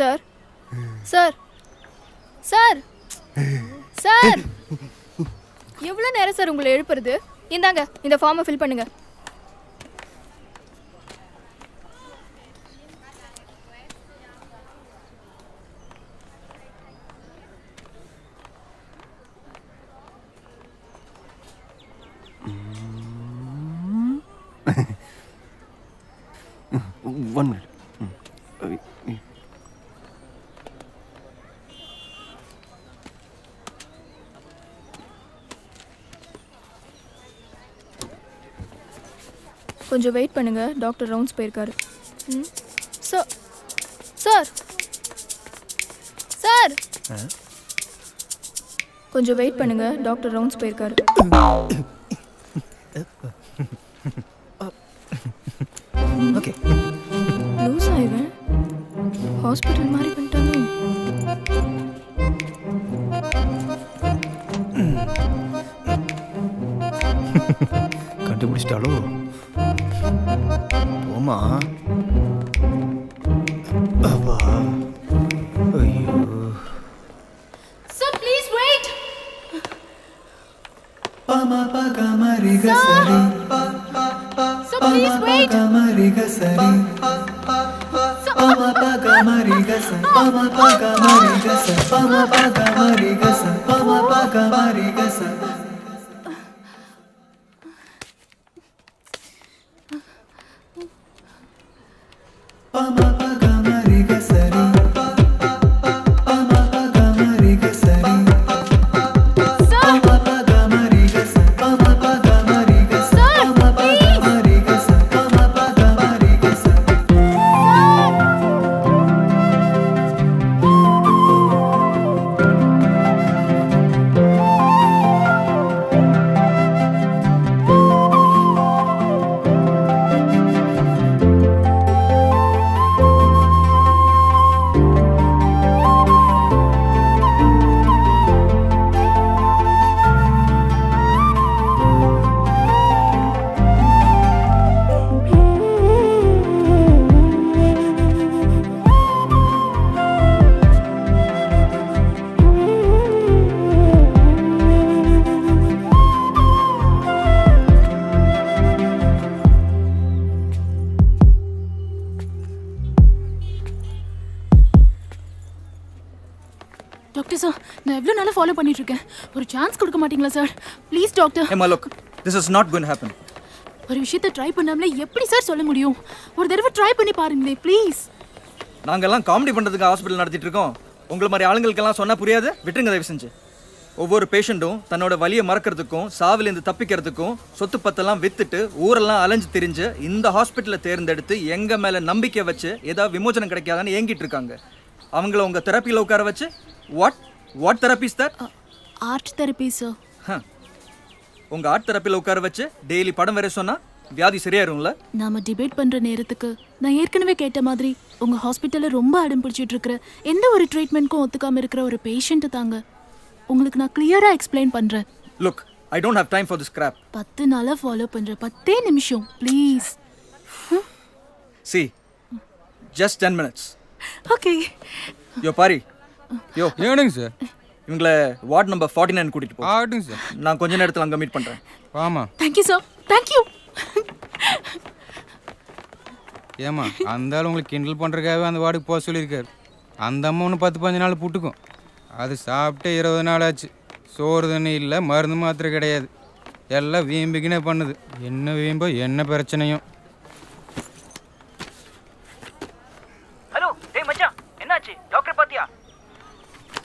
Sir. Sir. Sir. Sir. எவ்வளோ நேரம் sir உங்களை எழுப்புறது? இந்தாங்க இந்த ஃபார்மை ஃபில் பண்ணுங்கள் கொஞ்சம் வெயிட் பண்ணுங்க. டாக்டர் ரவுண்ட்ஸ் போயிருக்காரு. ம்? சார்! சார்! சார் கொஞ்சம் வெயிட் பண்ணுங்க. டாக்டர் ரவுண்ட்ஸ் போயிருக்காரு. 啊。Obama. டாக்டர் சார் நான் எவ்வளோ நாளாக ஃபாலோ பண்ணிட்டு இருக்கேன் ஒரு சான்ஸ் கொடுக்க மாட்டீங்களா sir? Please doctor. Look, this is not going to happen. ஒரு விஷயத்த ட்ரை பண்ணாமலே எப்படி சார் சொல்ல முடியும்? ஒரு தடவை ட்ரை பண்ணி பாருங்களே ப்ளீஸ் நாங்கெல்லாம் காமெடி பண்ணுறதுக்கு ஹாஸ்பிட்டல் நடத்திட்டு இருக்கோம். உங்களை மாதிரி ஆளுங்களுக்கெல்லாம் சொன்னா புரியாது? விட்டுருங்க தயவு செஞ்சு ஒவ்வொரு பேஷண்ட்டும் தன்னோட வலியை மறக்கிறதுக்கும் சாவிலேருந்து தப்பிக்கிறதுக்கும் சொத்து பத்தெல்லாம் வித்துட்டு ஊரெல்லாம் அலைஞ்சு திரிஞ்சு இந்த ஹாஸ்பிட்டலை தேர்ந்தெடுத்து எங்க மேல நம்பிக்கை வச்சு ஏதாவது விமோசனம் கிடைக்காதான்னு ஏங்கிட்டு இருக்காங்க. அவங்கள உங்க தெரப்பியில் உட்கார வச்சு what what therapies that art therapy sir உங்க ஆர்ட் தெரப்பியில் உட்கார வச்சு டெய்லி படம் வரைய சொன்னா வியாதி சரியாயிரும்ல? நாம டிபேட் பண்ற நேரத்துக்கு நான் ஏற்கனவே கேட்ட மாதிரி உங்க ஹாஸ்பிட்டல்ல ரொம்ப அடம் பிடிச்சிட்டு இருக்கிற எந்த ஒரு ட்ரீட்மெண்ட்க்கும் ஒத்துக்காம இருக்கிற ஒரு பேஷண்ட் தாங்க. உங்களுக்கு நான் கிளியரா எக்ஸ்பிளைன் பண்றேன். Look I don't have time for this crap பத்து நாளா ஃபாலோ பண்ற பத்தே நிமிஷம் please see just ten minutes okay யோ பாரி யோ ஏனுங்க சார்? இவங்கள வார்ட் நம்பர் ஃபார்ட்டி நைன் கூட்டிட்டு போ. சார். நான் கொஞ்ச நேரத்தில் அங்கே மீட் பண்ணுறேன் ஆமாம் தேங்க்யூ சார் தேங்க்யூ ஏமா அந்த ஆள் உங்களுக்கு கிண்டல் பண்ணுறதுக்காகவே அந்த வார்டுக்கு போக சொல்லியிருக்காரு. அந்த அம்மா ஒன்று பத்து பதினஞ்சு நாள் புட்டுக்கும். அது சாப்பிட்டே இருபது நாள் ஆச்சு. சோறு தண்ணி இல்லை மருந்து மாத்திரை கிடையாது. எல்லாம் வீம்பிக்கினே பண்ணுது. என்ன வீம்போ என்ன பிரச்சனையும் ஹலோ டேய் மச்சான் என்னாச்சு டாக்டர் பாத்தியா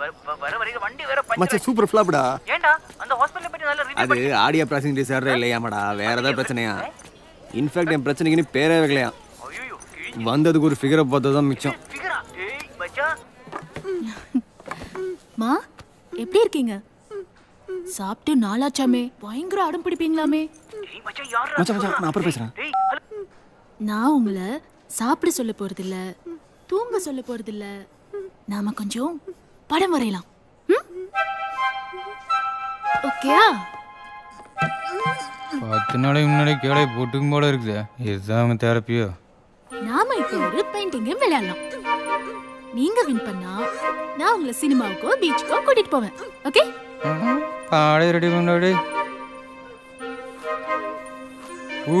வ- வ- வர வரைக்கும் வண்டி வேற பஞ்சர் மச்சான் சூப்பர் ஃப்ளாப்டா ஏன்டா அந்த ஹாஸ்பிடல்ல பத்தி நல்ல ரிவ்யூ அது ஆடியோ ப்ராசிங் டிசார்டர் இல்லையாமாடா வேற ஏதாவது பிரச்சனையா? இன்ஃபேக்ட் என் பிரச்சனைக்குன்னு பேரே வைக்கலையா? வந்ததுக்கு ஒரு ஃபிகரை பார்த்தது தான் மிச்சம் ஃபிகரா டேய் மச்சான் மா எப்படி இருக்கீங்க? சாப்பிட்டு நாளாச்சாமே பயங்கர அடம் பிடிப்பீங்களாமே. டேய் மச்சான் யாரா மச்சான் மச்சான் நான் அப்புறம் பேசுறேன். டேய் ஹலோ. நான் உங்களை சாப்பிட சொல்ல போறதில்ல தூங்க சொல்ல போறதில்ல. நாம கொஞ்சம் படம் வரையலாம். ஓகேயா? பத்து நாளைக்கு முன்னாடி கேளை போட்டுக்கும் போல இருக்குது. இதுதான் தெரப்பியோ? நாம இப்போ ஒரு பெயிண்டிங் விளையாடலாம். நீங்க வின் பண்ணா நான் உங்களை சினிமாவுக்கோ பீச்சுக்கோ கூட்டிட்டு போவேன். ஓகே? ஆடே ரெடி ஊ.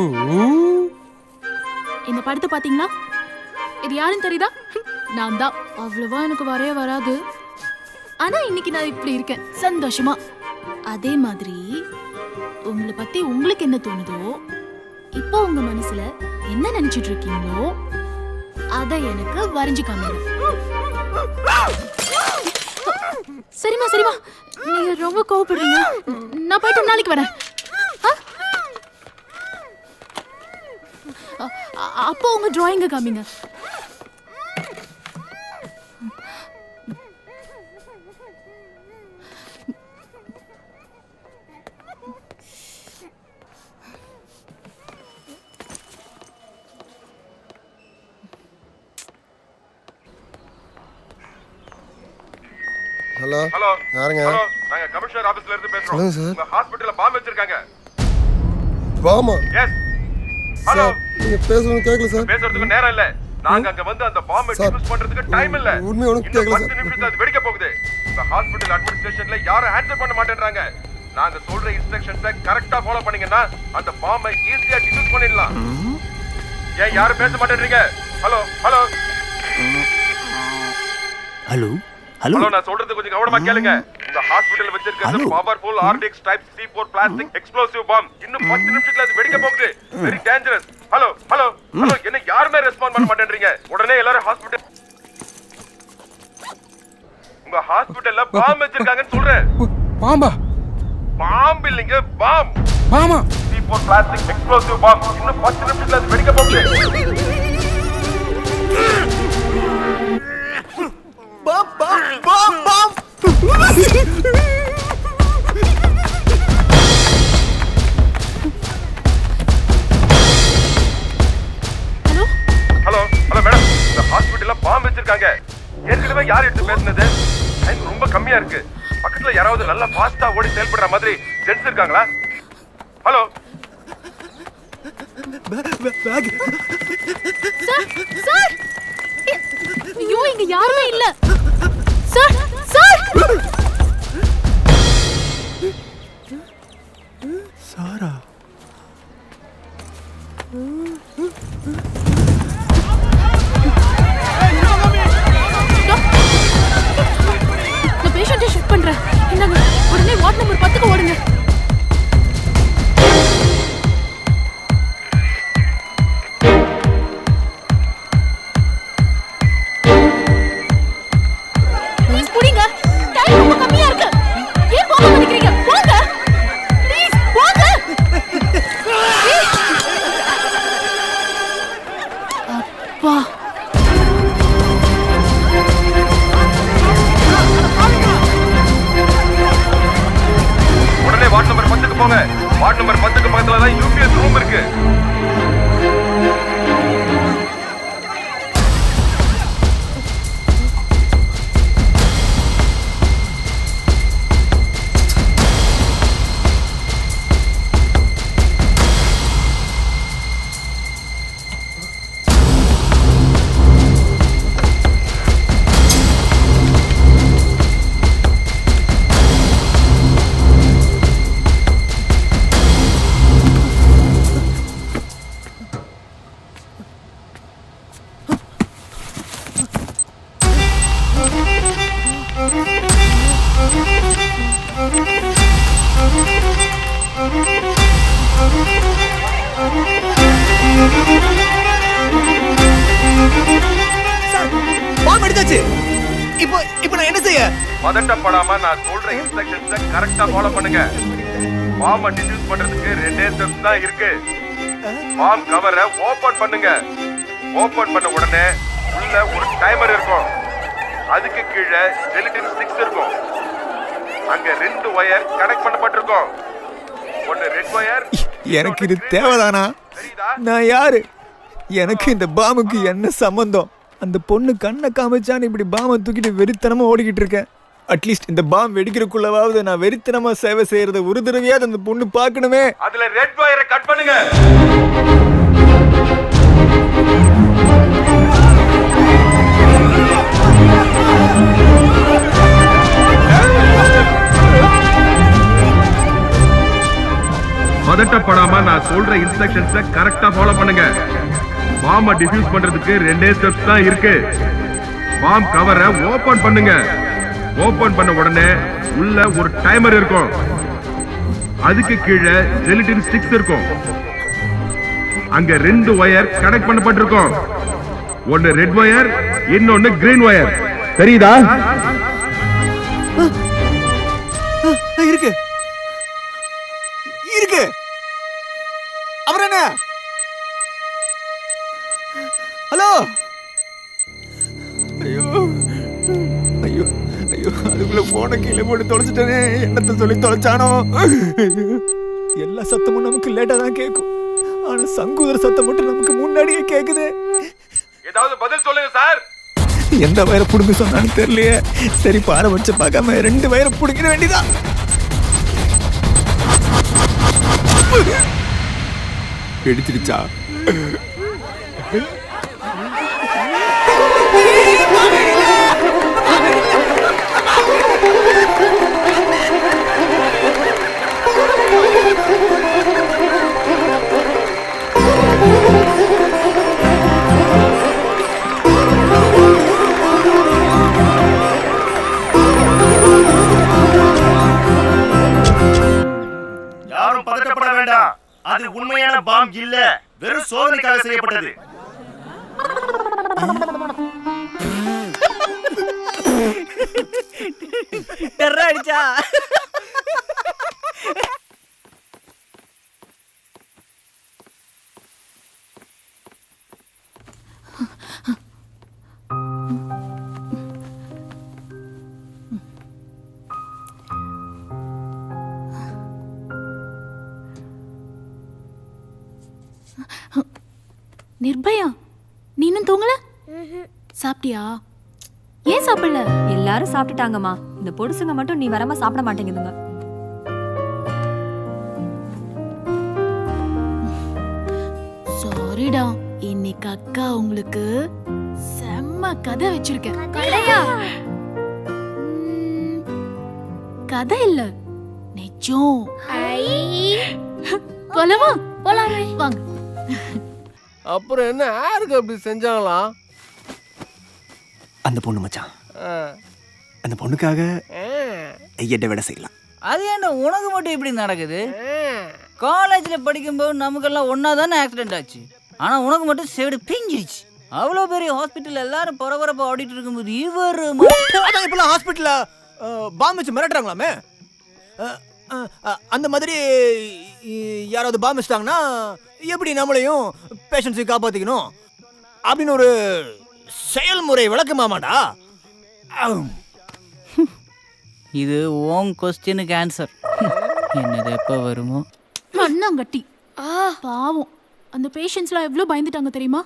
இந்த படத்தை பாத்தீங்களா? இது யாருன்னு தெரியுதா? நான் தான். அவ்வளவா எனக்கு வரைய வராது. ஆனா இன்னைக்கு நான் இப்படி இருக்கேன். சந்தோஷமா. அதே மாதிரி உங்களை பத்தி உங்களுக்கு என்ன தோணுதோ இப்போ உங்க மனசுல என்ன நினைச்சிட்டு இருக்கீங்களோ அத எனக்கு வரைஞ்சு காமிங்க. சரிம்மா சரிம்மா. நீங்க ரொம்ப கோவப்படுறீங்க. நான் போயிட்டு நாளைக்கு வரேன். ஆ? அப்போ உங்க டிராயிங்க காமிங்க. ஹலோ. ஹலோ. யாருங்க? ஹலோ. நாங்க கமிஷனர் ஆபீஸ்ல இருந்து பேசுறோம். சொல்லுங்க சார். உங்க ஹாஸ்பிடல்ல பாம்பு வச்சிருக்காங்க. வாமா எஸ் ஹலோ. நீங்க பேசணும் கேட்கல சார். பேசுறதுக்கு நேரம் இல்ல. நாங்க அங்க வந்து அந்த பாம்பை டிஃப்யூஸ் பண்றதுக்கு டைம் இல்ல. உண்மை கேட்கல பத்து சார். நிமிஷத்துல அது வெடிக்க போகுது. உங்க ஹாஸ்பிடல் அட்மினிஸ்ட்ரேஷன்ல யாரும் ஆன்சர் பண்ண மாட்டேன்றாங்க. நாங்க சொல்ற இன்ஸ்ட்ரக்ஷன்ஸ கரெக்டா ஃபாலோ பண்ணீங்கன்னா அந்த பாம்பை ஈஸியா டிஃப்யூஸ் பண்ணிடலாம். ஏன் யாரும் பேச மாட்டேன்றீங்க? Hello hello. ஹலோ. ஹலோ நான் சொல்றது கொஞ்சம் கவனமா கேளுங்க. இந்த ஹாஸ்பிடல் வச்சிருக்கிறது. Powerful RDX type C four plastic explosive bomb இன்னும் பத்து நிமிஷத்துல அது வெடிக்க போகுது. Very dangerous hello hello hello என்ன யாருமே ரெஸ்பாண்ட் பண்ண மாட்டேன்றீங்க. உடனே எல்லாரும் ஹாஸ்பிடல் உங்க ஹாஸ்பிடல்ல பாம் பாம்பு வச்சிருக்காங்க. ஏற்கனவே யார் எடுத்து பேசுனது? டைம் ரொம்ப கம்மியா இருக்கு. பக்கத்துல யாராவது நல்லா ஃபாஸ்டா ஓடி செயல்படுற மாதிரி ஜென்ஸ் இருக்காங்களா? ஹலோ சார் சார் ஐயோ இங்க யாருமே இல்ல. சார் சார் சாரா வார்டு நம்பர் நான் சொல்ற இன்ஸ்ட்ரக்ஷன்ஸ கரெக்டா ஃபாலோ பண்ணுங்க. பாம்பை டிஃப்யூஸ் பண்றதுக்கு ரெண்டே ஸ்டெப்ஸ் தான் இருக்கு. பாம் கவரை ஓபன் பண்ணுங்க. ஓபன் பண்ண உடனே உள்ள ஒரு டைமர் இருக்கும். அதுக்கு கீழே ஜெலிட்டின் ஸ்டிக்ஸ் இருக்கும். அங்க ரெண்டு ஒயர் கனெக்ட் பண்ணப்பட்டிருக்கும். ஒன்னு ரெட் ஒயர் எனக்கு இது தேவைதானா? நான் யாரு? எனக்கு இந்த பாமுக்கு என்ன சம்பந்தம்? அந்த பொண்ணு கண்ணை காமிச்சான்னு இப்படி பாமை தூக்கிட்டு வெறித்தனமா ஓடிக்கிட்டு இருக்கேன். அட்லீஸ்ட் இந்த பாம் வெடிக்கிறதுக்குள்ளவாவது நான் வெறித்தனமா சேவை செய்யறத ஒரு தடவையாவது அந்த பொண்ணு பார்க்கணுமே. அதுல ரெட் வயரை கட் பண்ணுங்க. பதட்டப்படாம நான் சொல்ற இன்ஸ்ட்ரக்ஷன்ஸை கரெக்டா ஃபாலோ பண்ணுங்க. பாம்ப டிஃப்யூஸ் பண்றதுக்கு ரெண்டே ஸ்டெப்ஸ் தான் இருக்கு. பாம் கவரை ஓபன் பண்ணுங்க. ஓபன் பண்ண உடனே உள்ள ஒரு டைமர் இருக்கும். அதுக்கு கீழே ஜெலிட்டின் ஸ்டிக்ஸ் இருக்கும். அங்க ரெண்டு ஒயர் கனெக்ட் பண்ணப்பட்டிருக்கும். ஒன்னு ரெட் ஒயர் இன்னொன்னு கிரீன் ஒயர் தெரியுதா? இருக்கு. அதுக்குள்ள போன கீழே போட்டு தொலைச்சிட்டேனே. என்னத்தை சொல்லி தொலைச்சானோ? எல்லா சத்தமும் நமக்கு லேட்டா தான் கேட்கும். ஆனா சங்கூதர சத்தம் மட்டும் நமக்கு முன்னாடியே கேக்குது. ஏதாவது பதில் சொல்லுங்க சார். எந்த வயரை புடுங்க சொன்னான்னு தெரியலையே. சரி பாறை வச்சு பார்க்காம ரெண்டு வயரை புடுங்கிட வேண்டியதான் வெடிச்சிருச்சா அது உண்மையான பாம் இல்ல. வெறும் சோதனைக்காக செய்யப்பட்டது. அடிச்சா. நிர்பயா நீ இன்னும் தூங்கல? சாப்பிட்டியா? ஏன் சாப்பிடல? எல்லாரும் சாப்பிட்டுட்டாங்கம்மா. இந்த பொடுசுங்க மட்டும் நீ வராம சாப்பிட மாட்டேங்குதுங்க. சாரிடா இன்னைக்கு அக்கா உங்களுக்கு செம்ம கதை வச்சிருக்கேன். கதையா? கதை இல்ல. நிஜம். போலவா போலாமே. வாங்க. அப்புறம் என்ன யாருக்கு அப்படி செஞ்சாங்களாம்? அந்த பொண்ணு மச்சான். அந்த பொண்ணுக்காக ஐயட்ட விட செய்யலாம். அது ஏன்டா உனக்கு மட்டும் இப்படி நடக்குது? காலேஜில் படிக்கும்போது நமக்கெல்லாம் ஒன்றா தானே ஆக்சிடென்ட் ஆச்சு. ஆனால் உனக்கு மட்டும் சேடு பிஞ்சிருச்சு. அவ்வளோ பெரிய ஹாஸ்பிட்டல் எல்லாரும் பரபரப்பா ஆடிட்டு இருக்கும்போது இவர் மட்டும் அதான் இப்பெல்லாம் ஹாஸ்பிட்டல்ல பாம் வச்சு மிரட்டுறாங்களாமே? அந்த மாதிரி யாராவது பாம் வச்சிட்டாங்கன்னா எப்படி நம்மளையும் பேஷண்ட்ஸை காப்பாத்திக்கணும்? அப்படின்னு ஒரு செயல்முறை விளக்கமாமாடா. இது ஓம் கொஸ்டினுக்கு ஆன்சர். என்னது எப்போ வருமோ? மண்ணாங்கட்டி பாவம். அந்த பேஷண்ட்ஸ்லாம் எவ்வளோ பயந்துட்டாங்க தெரியுமா?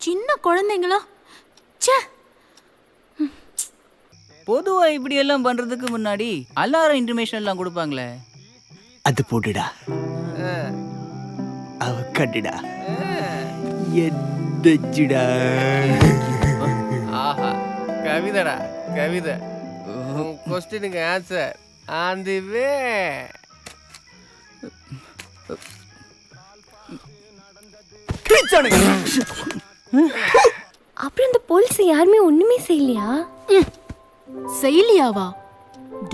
சின்ன குழந்தைங்களா? ச்சே. பொதுவா இப்படி எல்லாம் பண்றதுக்கு முன்னாடி அலாரம் இன்டிமேஷன் எல்லாம் கொடுப்பாங்களே. அது போட்டுடா. அவ கட்டுடா. எடச்சிடா ஆஹா கவிதடா கவிதை. கொஸ்டினுக்கு ஆன்சர் ஆன் தி வே. அப்புறம் இந்த போலீஸ் யாருமே ஒண்ணுமே செய்யலையா? செய்யலியாவா?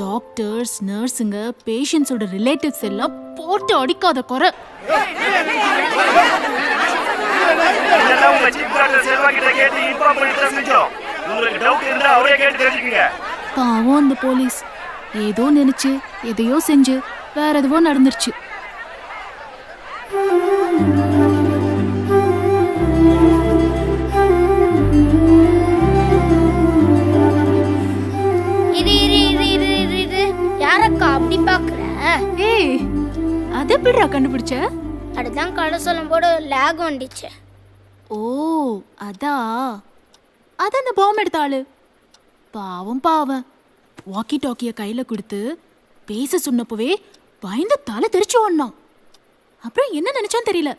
டாக்டர்ஸ் நர்ஸுங்க பேஷண்ட்ஸோட ரிலேட்டிவ்ஸ் எல்லாம் போட்டு அடிக்காத குறை. இதெல்லாம் உங்க சீஃப் டாக்டர் செல்வா கிட்ட கேட்டு இன்ஃபார்ம் பண்ணிட்டு தான் செஞ்சோம் உங்களுக்கு டவுட் இருந்தா அவரே கேட்டு தெரிஞ்சுக்கங்க. பாவம் அந்த போலீஸ். ஏதோ நினைச்சு எதையோ செஞ்சு வேற எதுவோ நடந்துருச்சு. யாரக்கா அப்படி பாக்குற? ஏய் அது எப்படிடா கண்டுபிடிச்ச? அதுதான் கடை சொல்லும் போது லேக் வந்துச்சு. ஓ அதா? அது அந்த பாம் எடுத்த ஆளு. பாவம் பாவம். வாக்கி டாக்கிய கையில கொடுத்து பேச சொன்னப்பவே பயந்து தலை தெரிச்சு ஓடினான். அப்புறம் என்ன நினைச்சான்னு தெரியல.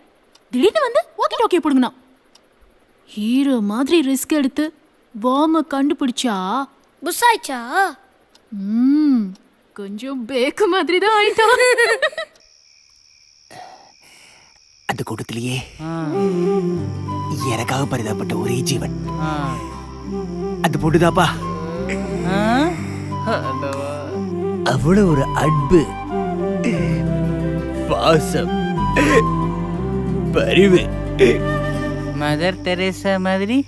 திடீர்னு வந்து வாக்கி டாக்கிய பிடுங்கினான். ஹீரோ மாதிரி ரிஸ்க் எடுத்து பாமை கண்டுபிடிச்சா? புஷ் ஆயிச்சா ம் கொஞ்சம் பேக்கு மாதிரி தான் ஆயிட்டான். அந்த கூட்டத்திலேயே எனக்காக பரிதாபப்பட்ட ஒரே ஜீவன். அந்த பொண்ணுதாப்பா அவ்வளவு ஒரு அன்பு பாசம் பரிவு. மதர் தெரேசா மாதிரி?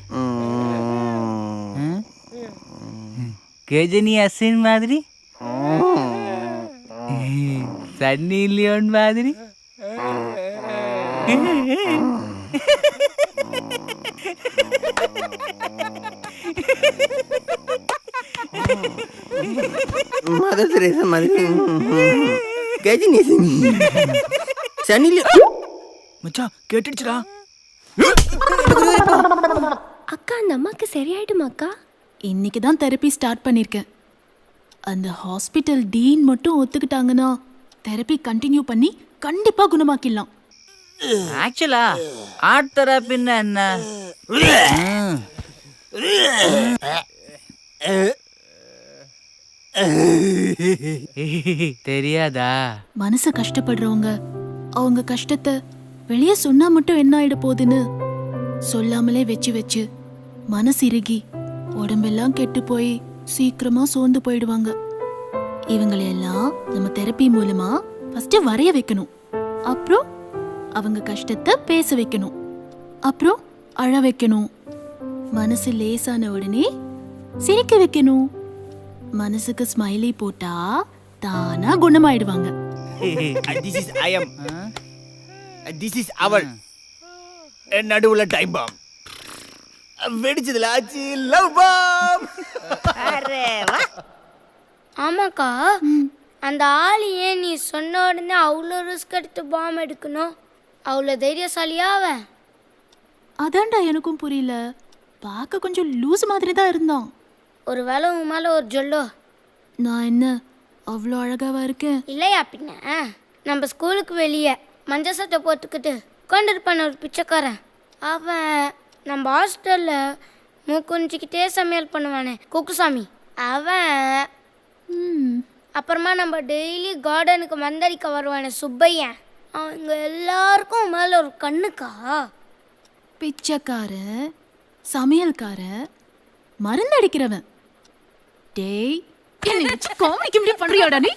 கஜினி அசின் மாதிரி? சன்னி லியோன் மாதிரி? மதர். தெரேசா மாதிரி கஜினி சனில மச்சான் கேட்டுடுச்சுடா. அக்கா அந்த அம்மாக்கு சரியாயிடுமா அக்கா? இன்னைக்கு தான் தெரப்பி ஸ்டார்ட் பண்ணியிருக்கேன் அந்த ஹாஸ்பிட்டல் டீன் மட்டும் ஒத்துக்கிட்டாங்கன்னா தெரப்பி கண்டினியூ பண்ணி கண்டிப்பா குணமாக்கிடலாம். ஆக்சுவலா ஆர்ட் தெராப்பின்னா என்ன. தெரியாதா? மனசு கஷ்டப்படுறவங்க அவங்க கஷ்டத்தை வெளியே சொன்னா மட்டும் என்ன ஆயிட போகுதுன்னு சொல்லாமலே வச்சு வச்சு மனசு இறுகி உடம்பெல்லாம் கெட்டு போய் சீக்கிரமா சோர்ந்து போயிடுவாங்க. இவங்களையெல்லாம் நம்ம தெரப்பி மூலமா ஃபர்ஸ்ட் வரைய வைக்கணும். அப்புறம் அவங்க கஷ்டத்தை பேச வைக்கணும். அப்புறம் அழ வைக்கணும். மனசு லேசான உடனே சிரிக்க வைக்கணும். மனசுக்கு ஸ்மைலி போட்டா தானா குணமாயிடுவாங்க. This is I am this is அவள் நடுவுல டைம் பாம் வெடிச்சதுல ஆச்சு லவ் பாம் ஆமாக்கா அந்த ஆள் ஏன் நீ சொன்ன உடனே அவ்வளோ ரிஸ்க் எடுத்து பாம் எடுக்கணும்? அவ்வளோ தைரியசாலியா அவன்? அதான்டா எனக்கும் புரியல. பார்க்க கொஞ்சம் லூஸ் மாதிரி தான் இருந்தான். ஒரு வேளை உன் மேலே ஒரு ஜொல்லோ? நான் என்ன அவ்வளோ அழகாவா இருக்கேன்? இல்லையா பின்ன? நம்ம ஸ்கூலுக்கு வெளியே மஞ்சள் சட்டை போட்டுக்கிட்டு உட்காந்துருப்பான ஒரு பிச்சைக்காரன். அவன் நம்ம ஹாஸ்டலில் மூக்குஞ்சிக்கிட்டே சமையல் பண்ணுவானே குக்குசாமி. அவன் ம், அப்புறமா நம்ம டெய்லி கார்டனுக்கு மந்தடிக்க வருவானே சுப்பையன். அவங்க எல்லாருக்கும் மேலே ஒரு கண்ணுக்கா? பிச்சைக்காரன் சமையல்காரன் மருந்து அடிக்கிறவன் டேய் என்னை காமெடிக்கு இப்படி பண்றியாடா நீ?